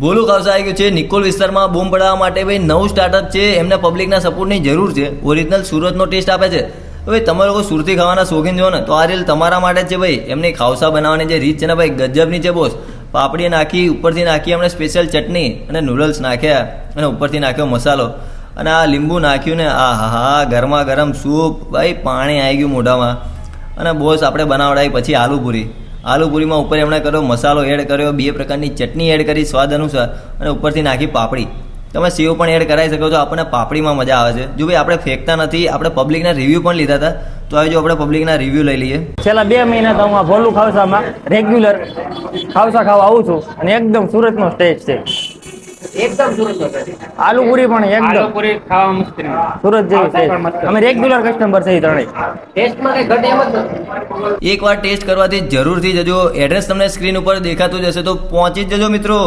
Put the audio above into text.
બોલું ખાવસા આવી છે, નિકોલ વિસ્તારમાં બોમ્બ પડાવવા માટે ભાઈ નવું સ્ટાર્ટઅપ છે, એમને પબ્લિકના સપોર્ટની જરૂર છે. ઓરિજિનલ સુરતનો ટેસ્ટ આપે છે. હવે તમે લોકો સુરતી ખાવાના શોખીન છો ને, તો આ રીલ તમારા માટે જ છે ભાઈ. એમની ખાવસા બનાવવાની જે રીત છે ને ભાઈ, ગજબની છે બોસ પાપડી નાખી, ઉપરથી નાખી એમણે સ્પેશિયલ ચટણી અને નૂડલ્સ નાખ્યા અને ઉપરથી નાખ્યો મસાલો. અને આ લીંબુ નાખ્યું ને આ હા ગરમા ગરમ સૂપ, ભાઈ પાણી આવી ગયું મોઢામાં. અને બોસ આપણે બનાવડાવી પછી આલુપુરી આલુપુરીમાં ઉપર એમણે કર્યો મસાલો એડ કર્યો બે પ્રકારની ચટણી એડ કરી સ્વાદ અનુસાર અને ઉપરથી નાખી પાપડી. તમે સેવ પણ એડ કરાવી શકો છો આપણને પાપડીમાં મજા આવે છે. જો ભાઈ આપણે ફેંકતા નથી આપણે પબ્લિકના રિવ્યૂ પણ લીધા હતા તો આવી જો આપણે પબ્લિકના રિવ્યૂ લઈ લઈએ. છેલ્લા બે મહિના તો હું આ ભોલું ખાવસામાં રેગ્યુલર ખાવસા ખાવા આવું છું અને એકદમ સુરતનો સ્ટેજ છે. એકદમ સુરત આલુ પૂરી પણ એકદમ આલુપુરી ખાવા મસ્ત સુરત જેવી છે. અમે રેગ્યુલર કસ્ટમર છે ત્રણેય. ટેસ્ટમાં કઈ ઘટે એમ જ એકવાર ટેસ્ટ કરવાથી જરૂરથી જજો. એડ્રેસ તમને સ્ક્રીન ઉપર દેખાતું જશે તો પહોંચી જજો મિત્રો.